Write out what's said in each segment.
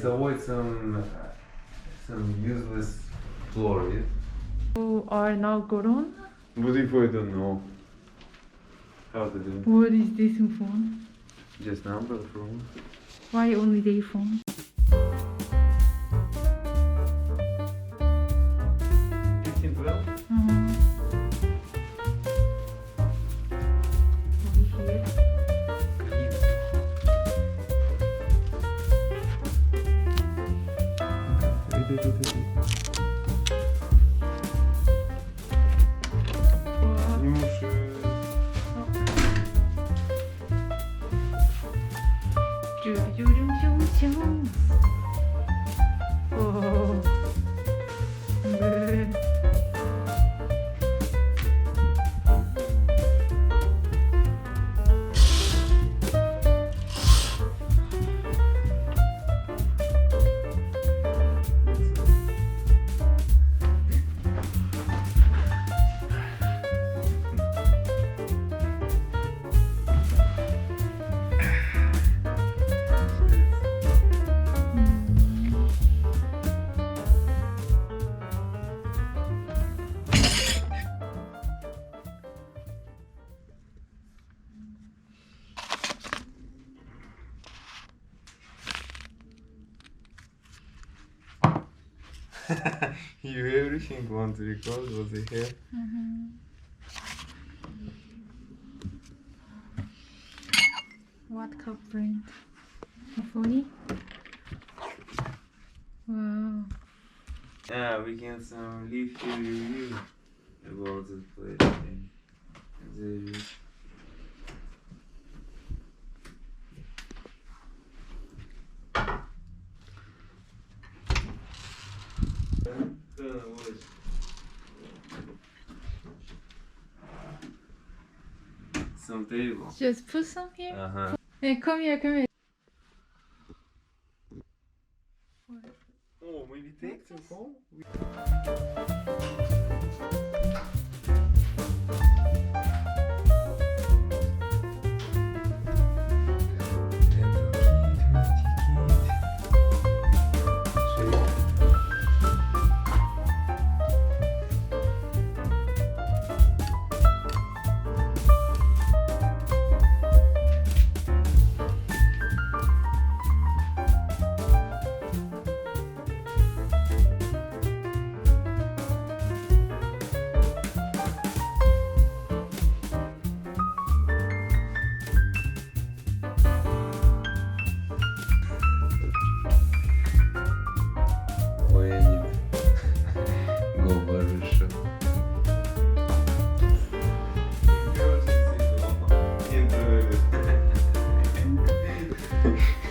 It's avoid some some useless fluoride. You are now grown. What if I don't know how to do? What is this phone? Just number from. Why only day phone? 对对对对。You everything want to record what they have. What cup brand? Funny? Wow. Yeah, we can some your review about this place. And the Some table. Just put some here. Uh huh. Hey, come here, come here. Oh, maybe take some home.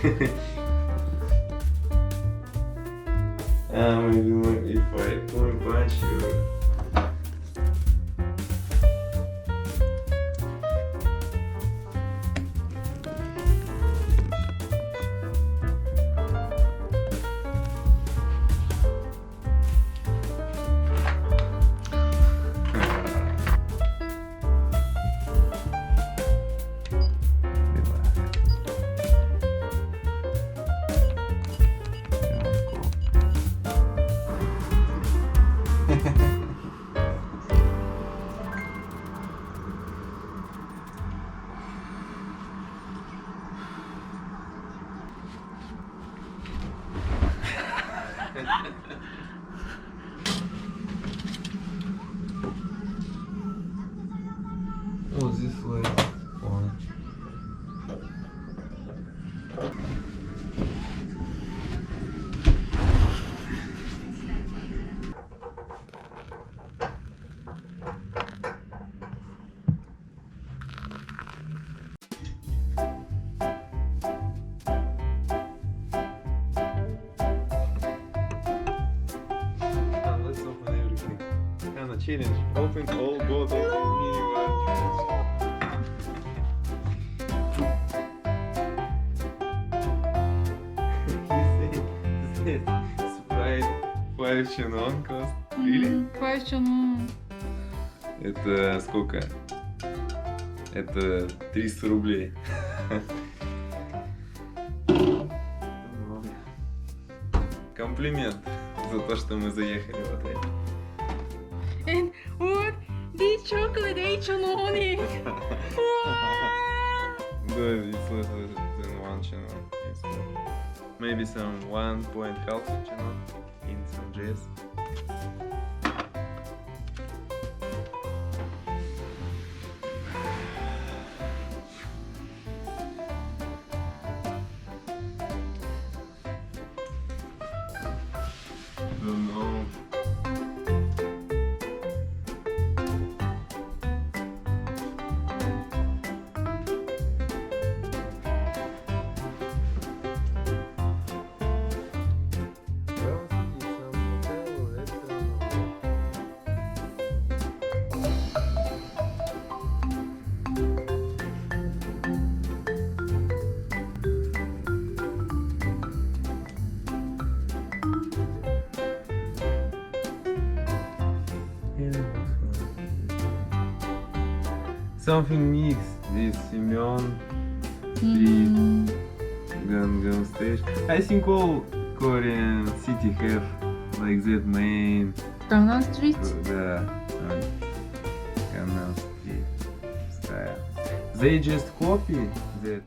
Uh, maybe one- if challenge. Open all both of the mini Спрайт Five он cost. Really? Question. Это сколько? Это 300 рублей. комплимент за то, что мы заехали в отель. And what? This chocolate H&M. Good, it's than one channel. It's maybe some one point half channel in some JS. Something mixed with Simeon Mm. Gangnam Stage. I think all Korean city have like that name. Gangnam Street. the uh, Gangnam Street style. They just copy that